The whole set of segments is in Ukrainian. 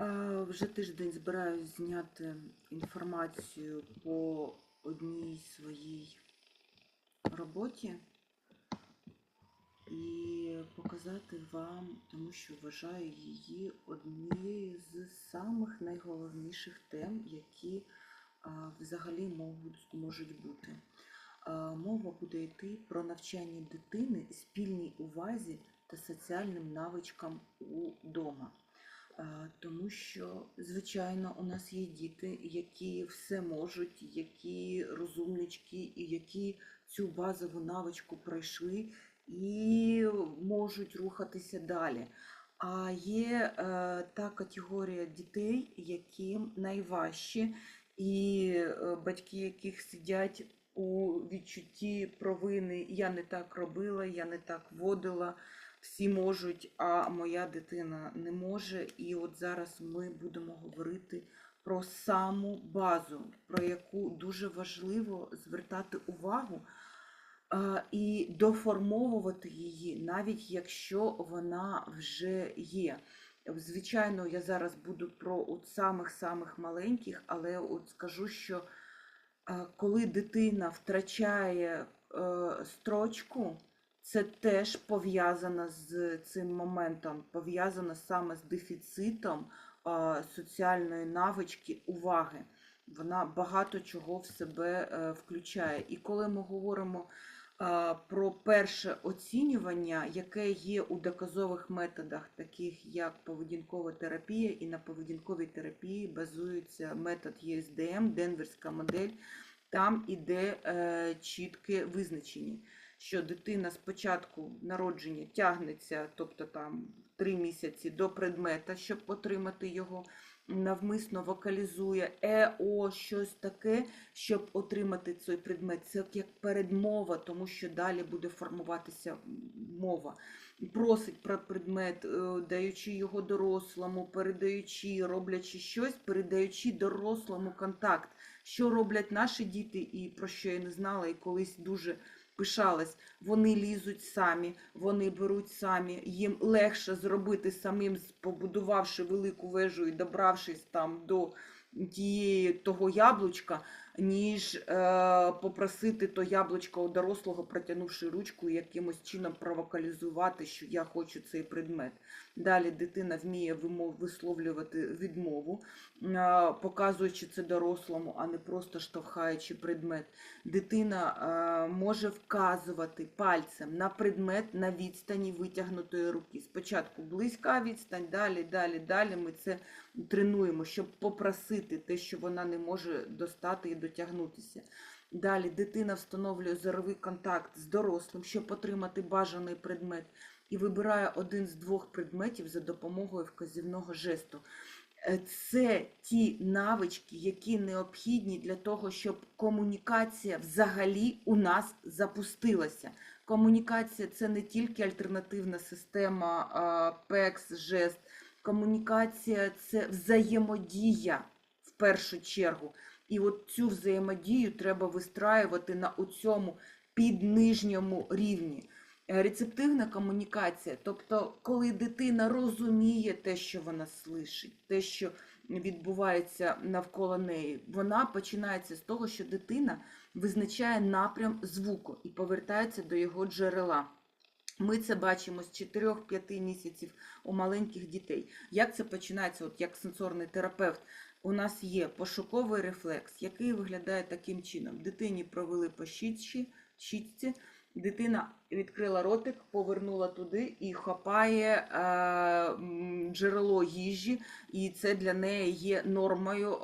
Вже тиждень збираюсь зняти інформацію по одній своїй роботі і показати вам, тому що вважаю її однією з самих найголовніших тем, які взагалі можуть, можуть бути. Мова буде йти про навчання дитини спільній увазі та соціальним навичкам удома. А, Тому що, звичайно, у нас є діти, які все можуть, які розумнички, і які цю базову навичку пройшли і можуть рухатися далі. А є е, та категорія дітей, яким найважче, і е, батьки, яких сидять у відчутті провини я не так робила, я не так водила, всі можуть, а моя дитина не може. І от зараз ми будемо говорити про саму базу, про яку дуже важливо звертати увагу і доформовувати її, навіть якщо вона вже є. Звичайно, я зараз буду про от самих-самих маленьких, але от скажу, що коли дитина втрачає е, строчку, це теж пов'язано з цим моментом, пов'язано саме з дефіцитом соціальної навички уваги. Вона багато чого в себе е, включає. І коли ми говоримо про перше оцінювання, яке є у доказових методах, таких як поведінкова терапія, і на поведінковій терапії базується метод ЄСДМ, Денверська модель, там іде е, чітке визначення, що дитина спочатку народження тягнеться, тобто там три місяці до предмета, щоб отримати його, навмисно вокалізує е, о, щось таке, щоб отримати цей предмет. Це як передмова, тому що далі буде формуватися мова. Просить про предмет, е, даючи його дорослому, передаючи, роблячи щось, передаючи дорослому контакт. Що роблять наші діти, і про що я не знала, і колись дуже пишалась. Вони лізуть самі, вони беруть самі. Їм легше зробити самим, побудувавши велику вежу і добравшись там до тієї того яблучка, ніж е, попросити то яблучко у дорослого, протягнувши ручку і якимось чином провокалізувати, що я хочу цей предмет. Далі дитина вміє вимов висловлювати відмову, е, показуючи це дорослому, а не просто штовхаючи предмет. Дитина е, може вказувати пальцем на предмет на відстані витягнутої руки. Спочатку близька відстань, далі, далі, далі ми це тренуємо, щоб попросити те, що вона не може достати дотягнутися. Далі дитина встановлює зоровий контакт з дорослим, щоб отримати бажаний предмет, і вибирає один з двох предметів за допомогою вказівного жесту. Е, Це ті навички, які необхідні для того, щоб комунікація взагалі у нас запустилася. Комунікація це не тільки альтернативна система ПЕКС, жест. Комунікація це взаємодія в першу чергу. І от цю взаємодію треба вистраювати на цьому піднижньому рівні. Е, Рецептивна комунікація, тобто, коли дитина розуміє те, що вона слышить, те, що відбувається навколо неї, вона починається з того, що дитина визначає напрям звуку і повертається до його джерела. Ми це бачимо з 4-5 місяців у маленьких дітей. Як це починається, от як сенсорний терапевт? У нас є пошуковий рефлекс, який виглядає таким чином: дитині провели по щічці, щічці, дитина відкрила ротик, повернула туди і хапає е, джерело їжі, і це для неї є нормою е,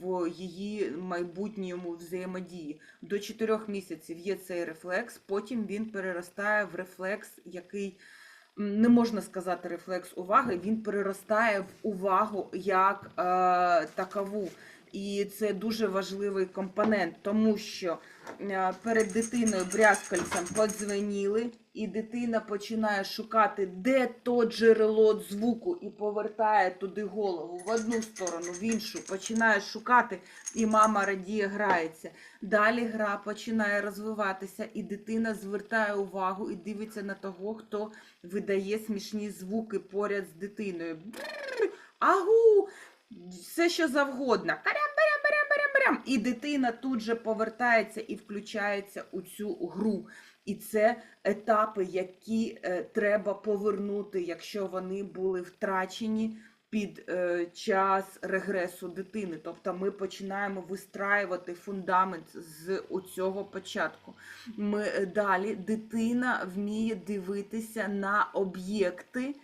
в її майбутньому взаємодії. До 4 місяців є цей рефлекс, потім він переростає в рефлекс, який не можна сказати рефлекс уваги, він переростає в увагу як е, такову. І це дуже важливий компонент, тому що е, перед дитиною брязкальцем подзвеніли, і дитина починає шукати, де то джерело звуку, і повертає туди голову в одну сторону, в іншу, починає шукати, і мама радіє, грається. Далі гра починає розвиватися, і дитина звертає увагу і дивиться на того, хто видає смішні звуки поряд з дитиною. Агу, все що завгодно. Карям, барям, барям, барям, барям. І дитина тут же повертається і включається у цю гру. І це етапи, які е, треба повернути, якщо вони були втрачені під е, час регресу дитини. Тобто ми починаємо вистраювати фундамент з цього початку. Ми е, далі дитина вміє дивитися на об'єкти,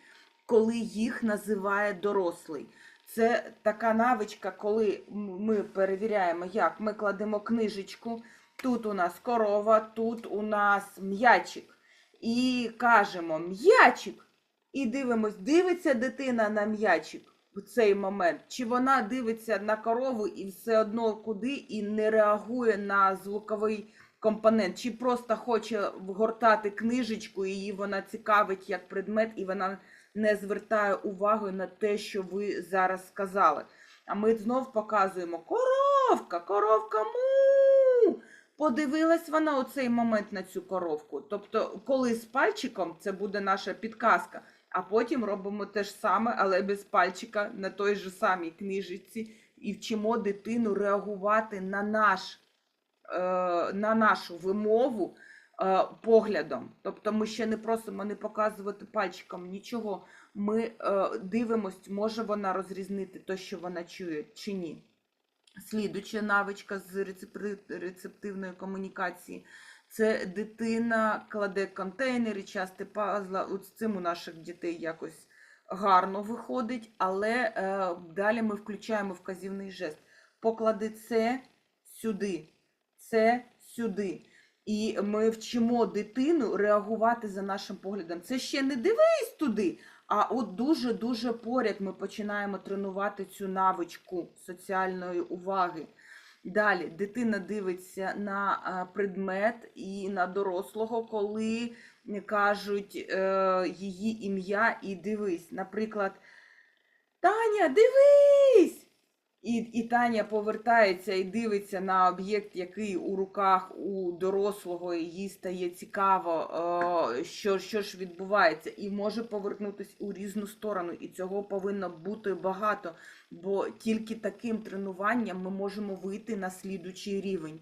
коли їх називає дорослий. Це така навичка, коли ми перевіряємо, як ми кладемо книжечку. Тут у нас корова, тут у нас м'ячик. І кажемо м'ячик. І дивимось, дивиться дитина на м'ячик в цей момент, чи вона дивиться на корову і все одно куди і не реагує на звуковий компонент, чи просто хоче вгортати книжечку, і її вона цікавить як предмет, і вона не звертає уваги на те, що ви зараз сказали. А ми знов показуємо коровка, коровка му. Подивилась вона у цей момент на цю коровку. Тобто, коли з пальчиком це буде наша підказка, а потім робимо те ж саме, але без пальчика на той же самій книжечці і вчимо дитину реагувати на наш, е, на нашу вимову поглядом. Тобто ми ще не просимо не показувати пальчиком нічого. Ми е, дивимось, може вона розрізнити те, що вона чує, чи ні. Слідуча навичка з рецептивної комунікації. Це дитина кладе контейнери, части пазла. От з цим у наших дітей якось гарно виходить, але е, далі ми включаємо вказівний жест. Поклади це сюди, це сюди. І ми вчимо дитину реагувати за нашим поглядом. Це ще не дивись туди, а от дуже-дуже поряд ми починаємо тренувати цю навичку соціальної уваги. Далі дитина дивиться на предмет і на дорослого, коли кажуть е, її ім'я і дивись. Наприклад, Таня, дивись! І, і Таня повертається і дивиться на об'єкт, який у руках у дорослого, і їй стає цікаво, е, що, що ж відбувається, і може повернутися у різну сторону. І цього повинно бути багато, бо тільки таким тренуванням ми можемо вийти на слідучий рівень.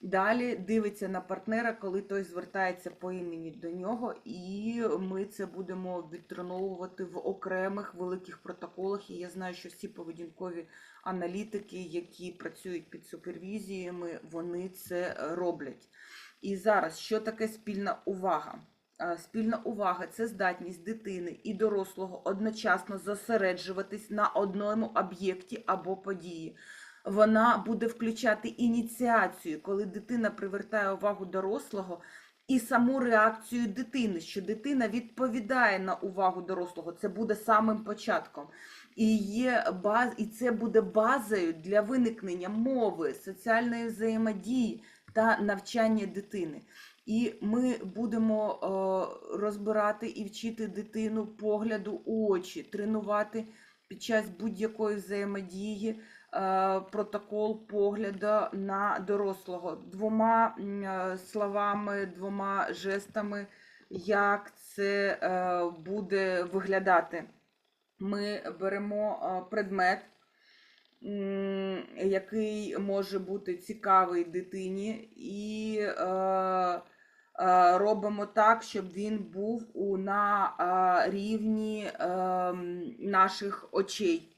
Далі дивиться на партнера, коли той звертається по імені до нього, і ми це будемо відтреновувати в окремих великих протоколах. І я знаю, що всі поведінкові аналітики, які працюють під супервізіями, вони це роблять. І зараз що таке спільна увага? Спільна увага це здатність дитини і дорослого одночасно зосереджуватись на одному об'єкті або події. Вона буде включати ініціацію, коли дитина привертає увагу дорослого, і саму реакцію дитини, що дитина відповідає на увагу дорослого. Це буде самим початком. І, є баз, і це буде базою для виникнення мови, соціальної взаємодії та навчання дитини. І ми будемо е, розбирати і вчити дитину погляду у очі, тренувати під час будь-якої взаємодії протокол погляду на дорослого двома е, словами, двома жестами, як це е, буде виглядати. Ми беремо е, предмет, який може бути цікавий дитині, і е, е, робимо так, щоб він був на е, рівні е, наших очей.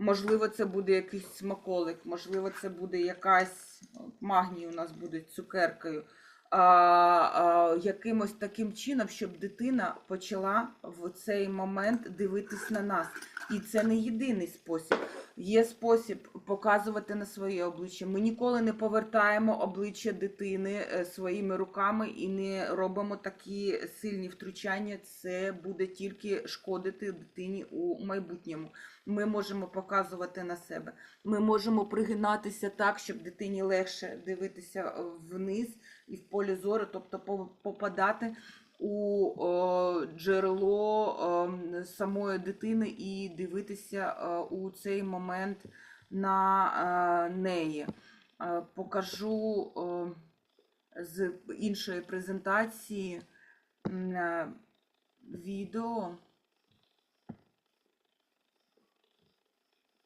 Можливо, це буде якийсь смаколик, можливо, це буде якась магній у нас буде цукеркою. А, а, якимось таким чином, щоб дитина почала в цей момент дивитись на нас. І це не єдиний спосіб. Є спосіб показувати на своє обличчя. Ми ніколи не повертаємо обличчя дитини е, своїми руками і не робимо такі сильні втручання. Це буде тільки шкодити дитині у майбутньому. Ми можемо показувати на себе. Ми можемо пригинатися так, щоб дитині легше дивитися вниз і в полі зору, тобто попадати у е, джерело е, самої дитини і дивитися е, у цей момент на неї. Покажу з іншої презентації відео.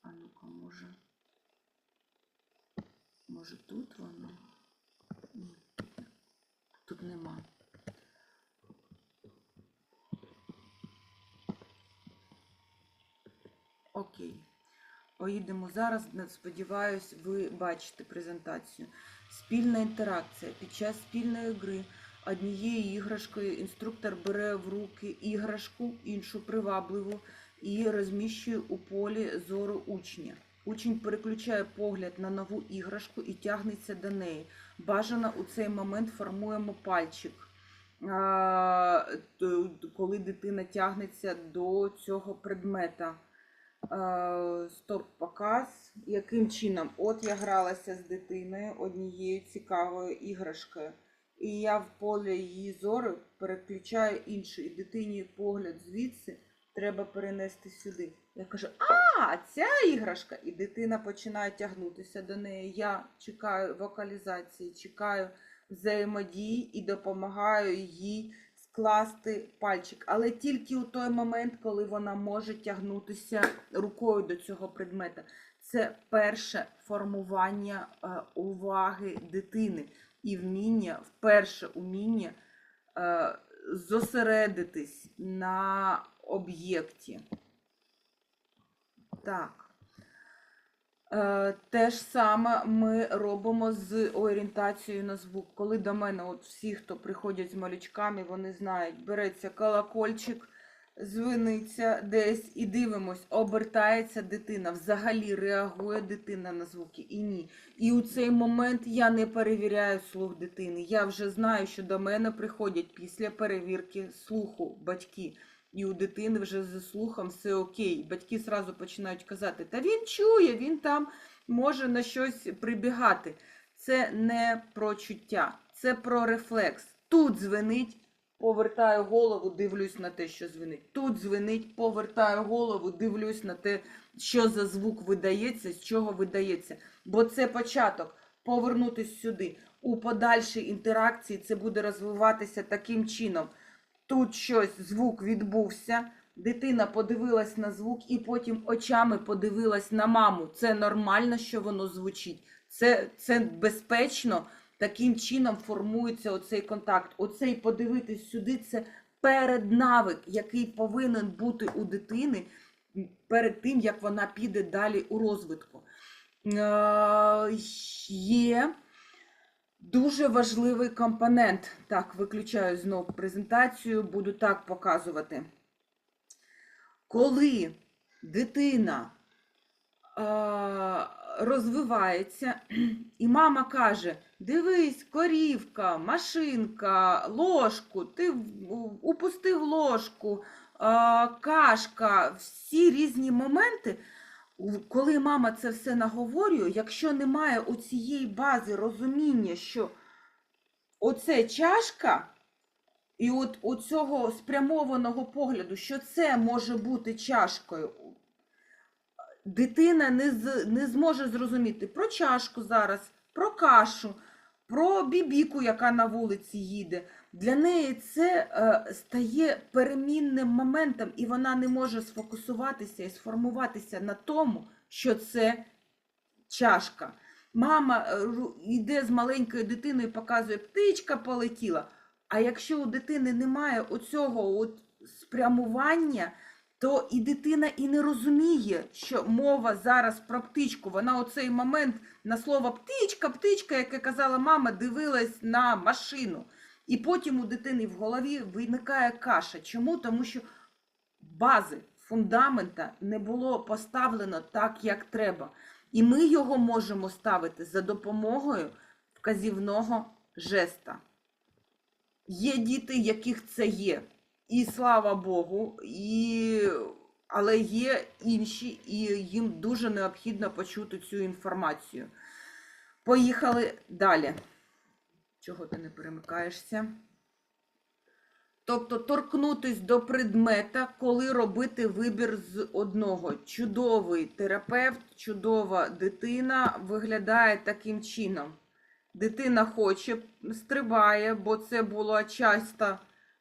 А може. Може тут воно? Тут, нема. Окей. Поїдемо зараз. Сподіваюсь, ви бачите презентацію. Спільна інтеракція. Під час спільної гри однією іграшкою інструктор бере в руки іграшку, іншу привабливу, і розміщує у полі зору учня. Учень переключає погляд на нову іграшку і тягнеться до неї. Бажано у цей момент формуємо пальчик. Коли дитина тягнеться до цього предмета. Стоп, показ. Яким чином? От я гралася з дитиною однією цікавою іграшкою. І я в полі її зору переключаю інший. І дитині погляд звідси треба перенести сюди. Я кажу: а, ця іграшка! І дитина починає тягнутися до неї. Я чекаю вокалізації, чекаю взаємодії і допомагаю їй скласти пальчик. Але тільки у той момент, коли вона може тягнутися рукою до цього предмета. Це перше формування е, уваги дитини і вміння, вперше уміння е, зосередитись на об'єкті. Так. Е, те ж саме ми робимо з орієнтацією на звук. Коли до мене, от всі, хто приходять з малючками, вони знають, береться колокольчик, звиниться десь і дивимось, обертається дитина, взагалі реагує дитина на звуки і ні. І у цей момент я не перевіряю слух дитини. Я вже знаю, що до мене приходять після перевірки слуху батьки. І у дитини вже зі слухом все окей. Батьки зразу починають казати: та він чує, він там може на щось прибігати. Це не про чуття, це про рефлекс. Тут дзвенить, повертаю голову, дивлюсь на те, що дзвенить. Тут дзвенить, повертаю голову, дивлюсь на те, що за звук видається, з чого видається. Бо це початок. Повернутись сюди. У подальшій інтеракції це буде розвиватися таким чином. Тут щось, звук відбувся, дитина подивилась на звук і потім очами подивилась на маму. Це нормально, що воно звучить. Це, це безпечно. Таким чином формується оцей контакт. Оцей подивитись сюди це переднавик, який повинен бути у дитини перед тим, як вона піде далі у розвитку. Е, Є Дуже важливий компонент. Так, виключаю знову презентацію, буду так показувати. Коли дитина розвивається, і мама каже: дивись, корівка, машинка, ложку, ти упустив ложку, кашка, всі різні моменти. Коли мама це все наговорює, якщо немає у цієї бази розуміння, що оце чашка, і от у цього спрямованого погляду, що це може бути чашкою, дитина не, з, не зможе зрозуміти про чашку зараз, про кашу, про бібіку, яка на вулиці їде. Для неї це е, стає перемінним моментом, і вона не може сфокусуватися і сформуватися на тому, що це чашка. Мама е, йде з маленькою дитиною і показує, птичка полетіла. А якщо у дитини немає оцього от спрямування, то і дитина і не розуміє, що мова зараз про птичку. Вона у цей момент на слово птичка, птичка, яке казала мама, дивилась на машину. І потім у дитини в голові виникає каша. Чому? Тому що бази, фундамента не було поставлено так, як треба. І ми його можемо ставити за допомогою вказівного жеста. Є діти, яких це є. І слава Богу, і... але є інші, і їм дуже необхідно почути цю інформацію. Поїхали далі. Чого ти не перемикаєшся? Тобто торкнутись до предмета, коли робити вибір з одного. Чудовий терапевт, чудова дитина виглядає таким чином. Дитина хоче, стрибає, бо це було часто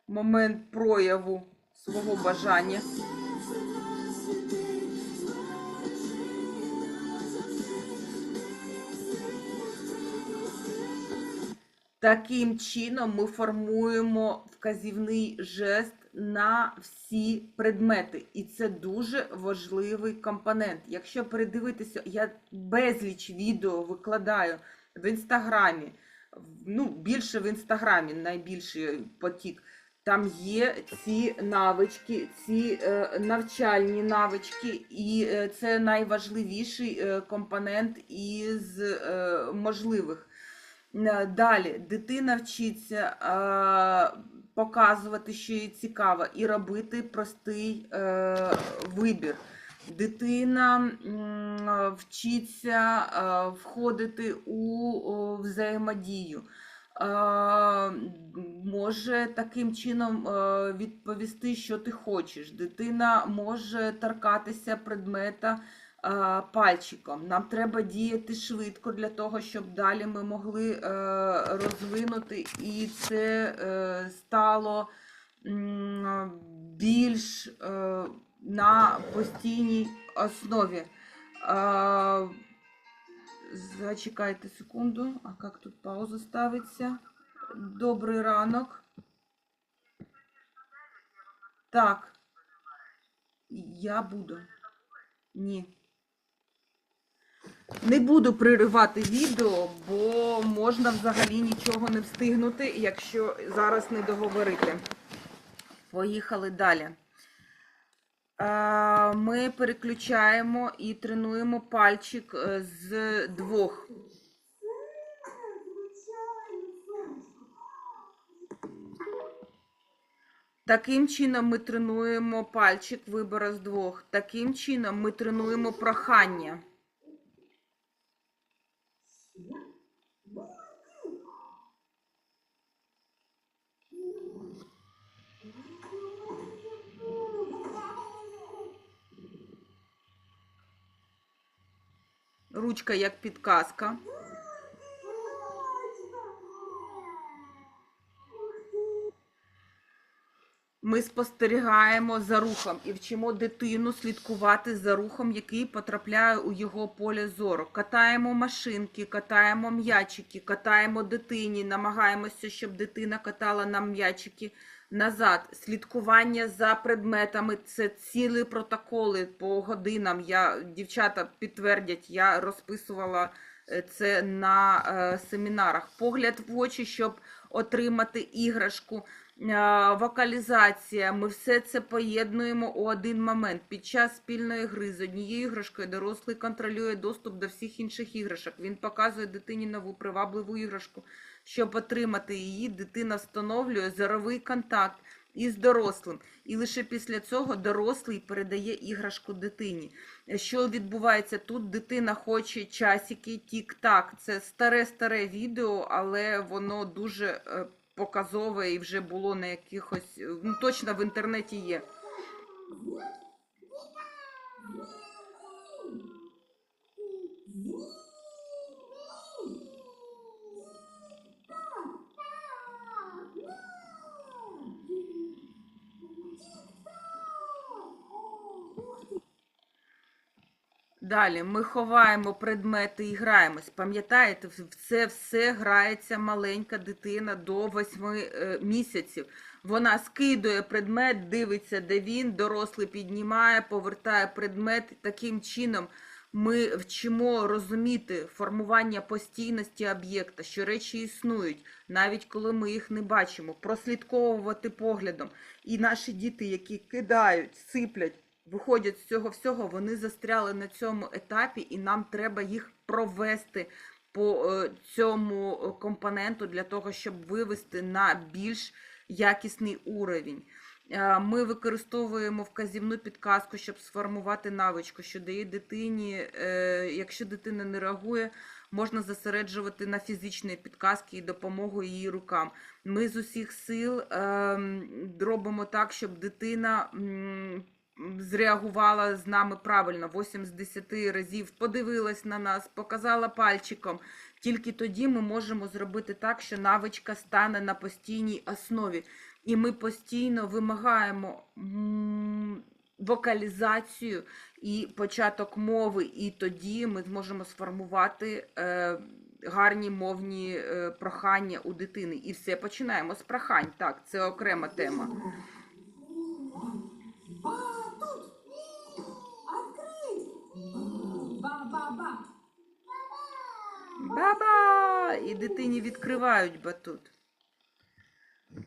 момент прояву свого бажання. Таким чином ми формуємо вказівний жест на всі предмети, і це дуже важливий компонент. Якщо передивитися, я безліч відео викладаю в інстаграмі, ну більше в інстаграмі, найбільший потік. Там є ці навички, ці е, навчальні навички, і е, це найважливіший е, компонент із можливих. Е, Далі дитина вчиться е, показувати, що їй цікаво, і робити простий е, вибір. Дитина вчиться входити у взаємодію. Може таким чином відповісти, що ти хочеш. Дитина може торкатися предмета пальчиком. Нам треба діяти швидко для того, щоб далі ми могли е, розвинути, і це е, стало більш е, на постійній основі. Е, Зачекайте секунду, а як тут пауза ставиться? Добрий ранок. Так. Я буду. Ні. Не буду приривати відео, бо можна взагалі нічого не встигнути, якщо зараз не договорити. Поїхали далі. Е, Ми переключаємо і тренуємо пальчик е, з двох. Таким чином ми тренуємо пальчик вибору з двох. Таким чином ми тренуємо прохання. Ручка як підказка. Ми спостерігаємо за рухом і вчимо дитину слідкувати за рухом, який потрапляє у його поле зору. Катаємо машинки, катаємо м'ячики, катаємо дитині, намагаємося, щоб дитина катала нам м'ячики назад. Слідкування за предметами це цілі протоколи по годинам. Я дівчата підтвердять, я розписувала е, це на е, семінарах. Погляд в очі, щоб отримати іграшку. Е, Вокалізація, ми все це поєднуємо у один момент. Під час спільної гри з однією іграшкою дорослий контролює доступ до всіх інших іграшок. Він показує дитині нову привабливу іграшку. Щоб отримати її, дитина встановлює зоровий контакт із дорослим. І лише після цього дорослий передає іграшку дитині. Що відбувається тут? Дитина хоче часики, тік-так. Це старе-старе відео, але воно дуже е, показове і вже було на якихось, ну точно в інтернеті є. Далі ми ховаємо предмети і граємось. Пам'ятаєте, це все грається маленька дитина до 8 місяців. Вона скидує предмет, дивиться, де він, дорослий піднімає, повертає предмет. Таким чином ми вчимо розуміти формування постійності об'єкта, що речі існують, навіть коли ми їх не бачимо, прослідковувати поглядом. І наші діти, які кидають, сиплять, виходять з цього всього, вони застряли на цьому етапі, і нам треба їх провести по е, цьому е, компоненту для того, щоб вивести на більш якісний уровень. Е, Ми використовуємо вказівну підказку, щоб сформувати навичку, що дає дитині, якщо дитина не реагує, можна зосереджувати на фізичні підказки і допомогу її рукам. Ми з усіх сил ем, робимо так, щоб дитина зреагувала з нами правильно. 8 з 10 разів подивилась на нас, показала пальчиком. Тільки тоді ми можемо зробити так, що навичка стане на постійній основі. І ми постійно вимагаємо вокалізацію і початок мови, і тоді ми зможемо сформувати е, гарні мовні е, прохання у дитини. І все починаємо з прохань. Так, це окрема тема. Баба! І дитині відкривають батут.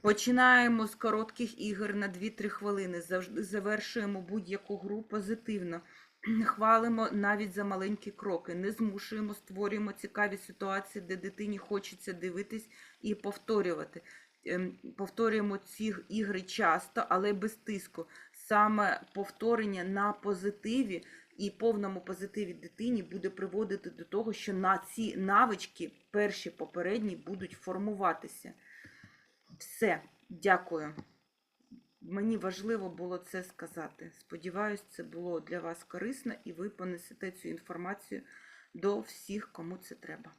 Починаємо з коротких ігор на 2-3 хвилини. Завжди завершуємо будь-яку гру позитивно. Хвалимо навіть за маленькі кроки. Не змушуємо, створюємо цікаві ситуації, де дитині хочеться дивитись і повторювати. Ем, Повторюємо ці ігри часто, але без тиску. Саме повторення на позитиві і повному позитиві дитині буде приводити до того, що на ці навички, перші попередні, будуть формуватися. Все, дякую. Мені важливо було це сказати. Сподіваюсь, це було для вас корисно і ви понесете цю інформацію до всіх, кому це треба.